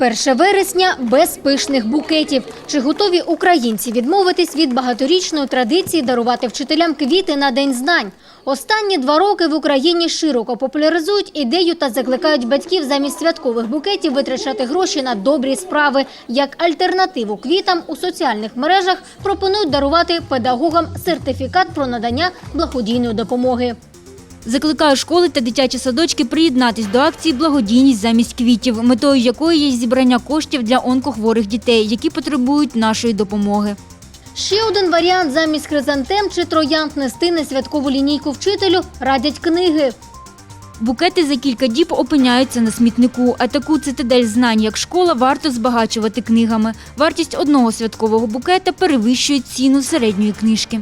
1 вересня без пишних букетів. Чи готові українці відмовитись від багаторічної традиції дарувати вчителям квіти на День знань? Останні два роки в Україні широко популяризують ідею та закликають батьків замість святкових букетів витрачати гроші на добрі справи. Як альтернативу квітам у соціальних мережах пропонують дарувати педагогам сертифікат про надання благодійної допомоги. Закликаю школи та дитячі садочки приєднатись до акції Благодійність замість квітів, метою якої є зібрання коштів для онкохворих дітей, які потребують нашої допомоги. Ще один варіант замість хризантем чи троянд нести на святкову лінійку вчителю радять книги. Букети за кілька діб опиняються на смітнику, а таку цитадель знань, як школа, варто збагачувати книгами. Вартість одного святкового букета перевищує ціну середньої книжки.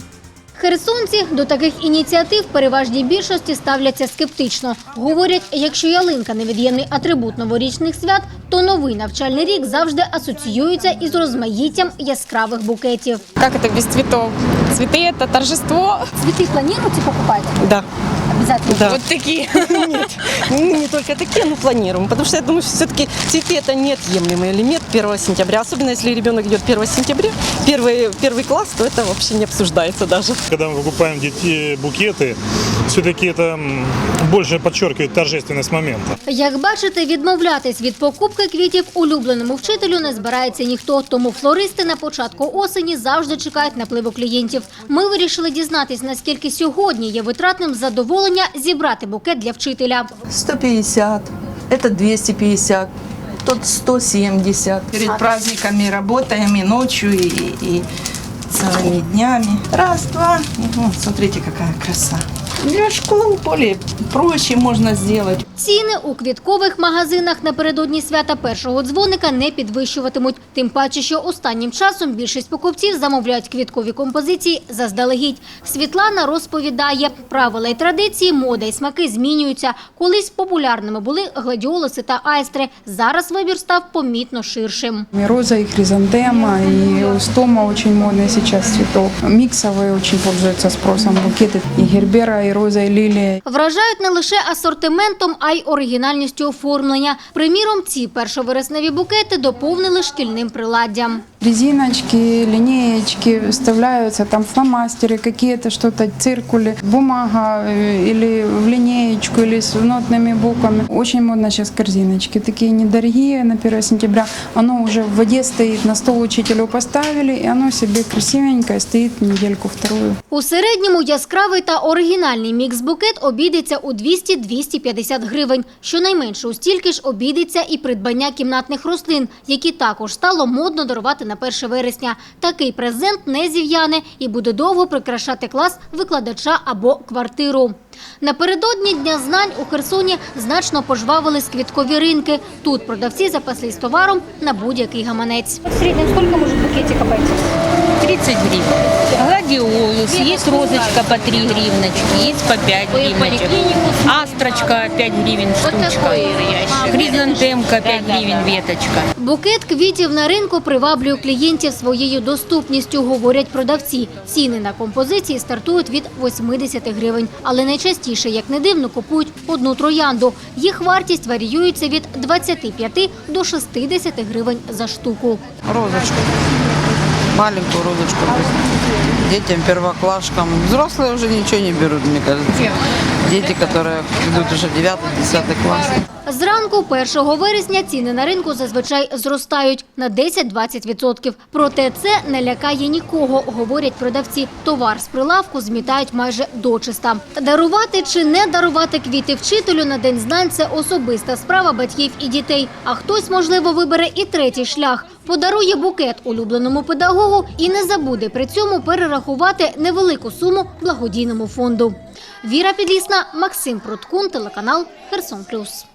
Херсонці до таких ініціатив переважній більшості ставляться скептично. Говорять, якщо ялинка невід'ємний атрибут новорічних свят, то новий навчальний рік завжди асоціюється із розмаїттям яскравих букетів. Как это без цветов? Цветы это торжество. Цвіти плануєте покупати? Да, Обязательно. да. Вот такие. Нет, ну, не только такие, но планируем. Потому что я думаю, что все-таки цветы это неотъемлемый элемент 1 сентября. Особенно если ребенок идет 1 сентября, первый, первый класс, то это вообще не обсуждается даже. Когда мы покупаем детей букеты, все-таки это м, больше подчеркивает торжественность момента. Як бачите, відмовлятись від покупки квітів улюбленому вчителю не збирається ніхто. Тому флористи на початку осені завжди чекають напливу клієнтів. Ми вирішили дізнатись, наскільки сьогодні є витратним задоволення зібрати букет для вчителя. 150, это 250, тот 170. Перед праздниками работаем и ночью, и, и целыми днями. Раз, два. Вот, смотрите, какая краса. Для школ более проще можно сделать. Ціни у квіткових магазинах напередодні свята першого дзвоника не підвищуватимуть. Тим паче, що останнім часом більшість покупців замовляють квіткові композиції заздалегідь. Світлана розповідає, правила і традиції, мода і смаки змінюються. Колись популярними були гладіолуси та айстри. Зараз вибір став помітно ширшим. И роза, и хризантема, и устома очень модные сейчас цветов. Миксовые очень пользуются спросом букеты. И гербера, и роза, и лилия. Вражають не лише асортиментом, а й оригінальністю оформлення. Приміром, ці першовересневі букети доповнили шкільним приладдям. Резиночки, линеечки вставляются, там фломастеры, какие-то что-то, циркули, бумага э, или в линеечку, или с нотными буквами. Очень модно сейчас корзиночки, такие недорогие на 1 сентября. Оно уже в воде стоит, на стол учителю поставили, и оно себе красивенькое стоит недельку-вторую. У середньому яскравий та оригінальний мікс-букет обійдеться у 200-250 гривень. Щонайменше у стільки ж обійдеться і придбання кімнатних рослин, які також стало модно дарувати на 1 вересня. Такий презент не зів'яне і буде довго прикрашати клас викладача або квартиру. Напередодні Дня знань у Херсоні значно пожвавились квіткові ринки. Тут продавці запаслись товаром на будь-який гаманець. В середньому скільки може букетик обійти? 30 гривен. Гладиолус, есть розочка по 3 гривночки, есть по 5 гривночек. Астрочка 5 гривен штучка. Хризантемка 5 гривен веточка. Букет квітів на ринку приваблює клієнтів своєю доступністю, говорять продавці. Ціни на композиції стартують від 80 гривень. Але найчастіше, як не дивно, купують одну троянду. Їх вартість варіюється від 25 до 60 гривень за штуку. розочку. Маленькую розочку. Детям, первоклашкам. Взрослые уже ничего не берут, мне кажется. Дети, которые идут уже 9-10 класс. Зранку 1 вересня ціни на ринку зазвичай зростають на 10-20%. Проте це не лякає нікого, говорять продавці. Товар з прилавку змітають майже дочиста. Дарувати чи не дарувати квіти вчителю на День знань – це особиста справа батьків і дітей. А хтось, можливо, вибере і третій шлях. Подарує букет улюбленому педагогу і не забуде при цьому перерахувати невелику суму благодійному фонду. Віра Підлісна, Максим Пруткун, телеканал Херсон Плюс.